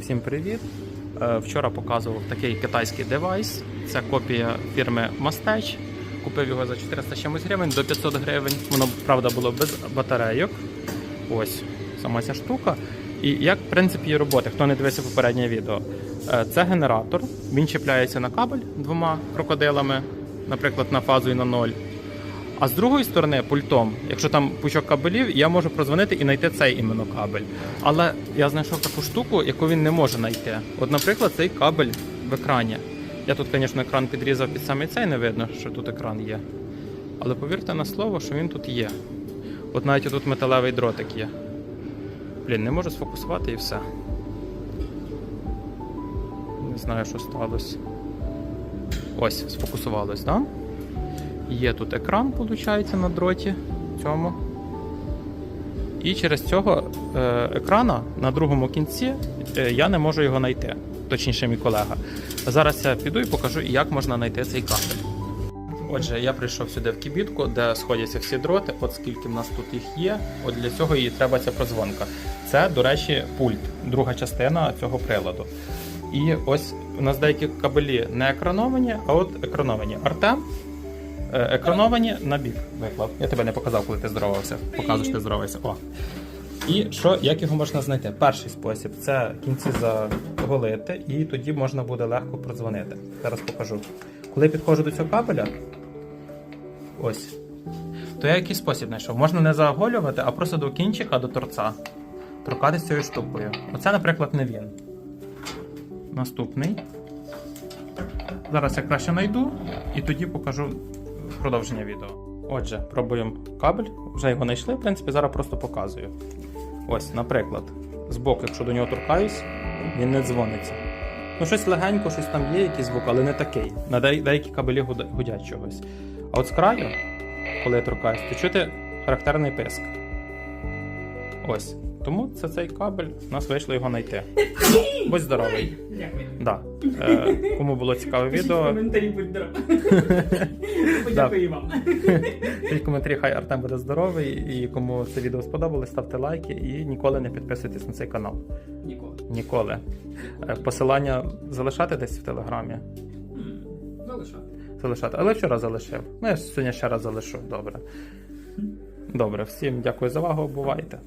Всім привіт! Е, Вчора показував такий китайський девайс. Це копія фірми Mastech. Купив його за 400 чимось гривень до 500 гривень. Воно, правда, було без батарейок. Ось сама ця штука. І як в принципі її роботи, хто не дивився попереднє відео, Е, це генератор. Він чіпляється на кабель двома крокодилами, наприклад, на фазу і на ноль. А з другої сторони, пультом, якщо там пучок кабелів, я можу прозвонити і знайти цей іменно кабель. Але я знайшов таку штуку, яку він не може знайти. От, наприклад, цей кабель в екрані. Я тут, звісно, екран підрізав під самий цей, не видно, що тут екран є. Але повірте на слово, що він тут є. От навіть тут металевий дротик є. Блін, не можу сфокусувати і все. Не знаю, що сталося. Ось, сфокусувалось, так? Да? Є тут екран, виходить, на дроті цьому. І через цього е, екрана на другому кінці е, я не можу його знайти. Точніше, мій колега. Зараз я піду і покажу, як можна знайти цей кабель. Отже, я прийшов сюди в кібітку, де сходяться всі дроти. От скільки в нас тут їх є. От для цього їй треба ця прозвонка. Це, до речі, пульт, друга частина цього приладу. І ось у нас деякі кабелі не екрановані, а от екрановані. Артем екрановані на бік виклав. Я тебе не показав, коли ти здоровався. Показуєш, ти здоровався. О. І що, як його можна знайти? Перший спосіб це кінці заголити, і тоді можна буде легко продзвонити. Зараз покажу. Коли підходжу до цього кабеля, ось. То я який спосіб знайшов? Можна не заголювати, а просто до кінчика, до торця. Торкатися цією штукою. Оце, наприклад, не він. Наступний. Зараз я краще знайду і тоді покажу продовження відео. Отже, пробуємо кабель. Вже його знайшли, в принципі, зараз просто показую. Ось, наприклад, збоку, якщо до нього торкаюсь, він не дзвониться. Ну, щось легенько, щось там є, якийсь звук, але не такий. На деякі кабелі гудять чогось. А от з краю, коли я торкаюсь, то чути характерний писк. Ось. Тому це цей кабель, нас вийшло його знайти. Будь здоровий. Дякую. Да. Е, кому було цікаве Пишіть відео, коментарі, будь здоров. Подякую вам. пишіть коментарі, хай Артем буде здоровий. І кому це відео сподобалось, ставте лайки і ніколи не підписуйтесь на цей канал. Ніколи. Ніколи. Е, Посилання залишати десь в телеграмі. М, Залишати. Залишати. Але вчора залишив. Ну, я сьогодні ще раз залишу. Добре. Добре, всім дякую за увагу. Бувайте.